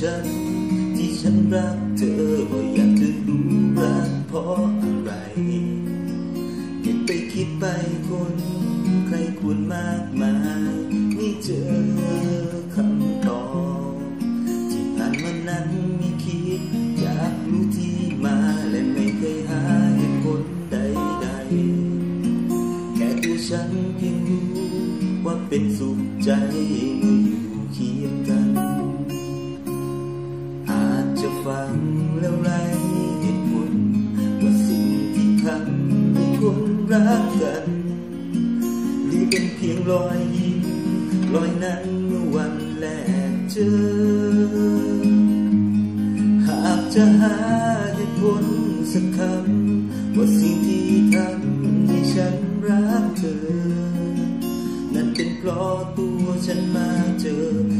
ฉันที่ฉันรักเธอว่าอยากจะรู้รักเพราะอะไรเก็บไปคิดไปคน ใครควรมากมายไม่เจอ เป็นสุขใจเมื่ออยู่เคียงกัน อาจจะฟังแล้วไรเหตุผลว่าสิ่งที่ทำให้คนรักกันหรือเป็นเพียงรอยยิ้มรอยนั้นเมื่อวันแรกเจอ หากจะหาเหตุผลสักคำว่าสิ่งที่ทำ ฉันมาเจอเจอ